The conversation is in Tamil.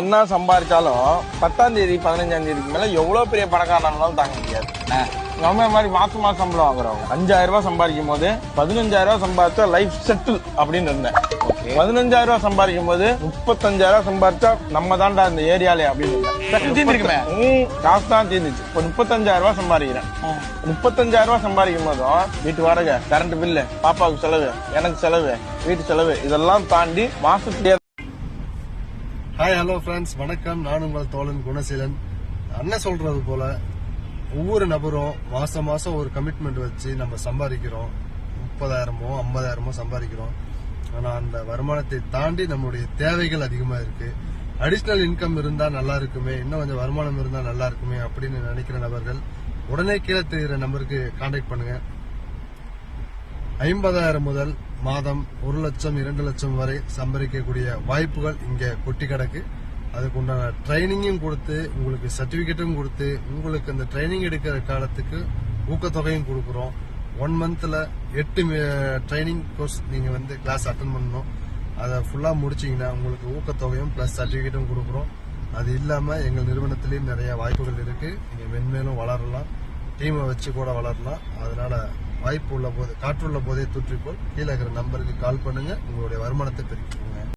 என்ன சம்பாதிச்சாலும் பத்தாம் தேதி பதினஞ்சாம் தேதிக்கு மேல எவ்வளவு பெரிய பணக்காரனாலும் தாங்க முடியாது. நம்ம மாதிரி மாசம் மாசம் சம்பளம் வாங்குறவங்க. அஞ்சாயிரம் ரூபாய் சம்பாதிக்கும் போது பதினஞ்சாயிரம் ரூபாய் சம்பாதிச்சா லைஃப் செட்டில் அப்படின்னு இருந்தேன். பதினஞ்சாயிரம் ரூபாய் சம்பாதிக்கும் போது முப்பத்தஞ்சாயிரம் ரூபாய் சம்பாதிச்சா நம்ம தான்டா இந்த ஏரியாலே அப்படின்னு காசு தான் தீர்ந்துச்சு. இப்போ முப்பத்தஞ்சாயிரம் ரூபாய் சம்பாதிக்கிறேன் முப்பத்தஞ்சாயிரம் ரூபாய் சம்பாதிக்கும் போதும் வீட்டு வாடகை கரண்ட் பில்லு பாப்பாவுக்கு செலவு எனக்கு செலவு வீட்டு செலவு இதெல்லாம் தாண்டி மாசத்துக்கு ஹாய் ஹலோ ஃப்ரெண்ட்ஸ் வணக்கம். நான் உங்கள் தோழன் குணசீலன். அண்ணன் சொல்றது போல ஒவ்வொரு நபரும் மாசம் மாசம் ஒரு கமிட்மெண்ட் வச்சு நம்ம சம்பாதிக்கிறோம். முப்பதாயிரமோ ஐம்பதாயிரமோ சம்பாதிக்கிறோம். ஆனால் அந்த வருமானத்தை தாண்டி நம்மளுடைய தேவைகள் அதிகமாக இருக்கு. அடிஷ்னல் இன்கம் இருந்தால் நல்லா இருக்குமே இன்னும் கொஞ்சம் வருமானம் இருந்தால் நல்லா இருக்குமே அப்படின்னு நினைக்கிற நபர்கள் உடனே கீழே தெரிகிற நம்பருக்கு கான்டாக்ட் பண்ணுங்க. ஐம்பதாயிரம் முதல் மாதம் ஒரு லட்சம் இரண்டு லட்சம் வரை சம்பாதிக்கக்கூடிய வாய்ப்புகள் இங்க கொட்டி கிடக்கு. அதுக்கு உண்டான ட்ரைனிங்கும் கொடுத்து உங்களுக்கு சர்டிபிகேட்டும் கொடுத்து உங்களுக்கு அந்த ட்ரைனிங் எடுக்கிற காலத்துக்கு ஊக்கத்தொகையும் கொடுக்குறோம். ஒன் மந்த்ல எட்டு ட்ரைனிங் கோர்ஸ் நீங்க வந்து கிளாஸ் அட்டன் பண்ணணும். அதை ஃபுல்லா முடிச்சீங்கன்னா உங்களுக்கு ஊக்கத்தொகையும் பிளஸ் சர்டிபிகேட்டும் கொடுக்குறோம். அது இல்லாம எங்கள் நிறுவனத்திலயும் நிறைய வாய்ப்புகள் இருக்கு. நீங்க மென்மேலும் வளரலாம். டீமை வச்சு கூட வளரலாம். அதனால வாய்ப்பு உள்ள போது காற்றுள்ள போதே தூற்றிக்கொள் கீழே இருக்கிற நம்பருக்கு கால் பண்ணுங்க. உங்களுடைய வருமானத்தை பெருக்கிக்கோங்க.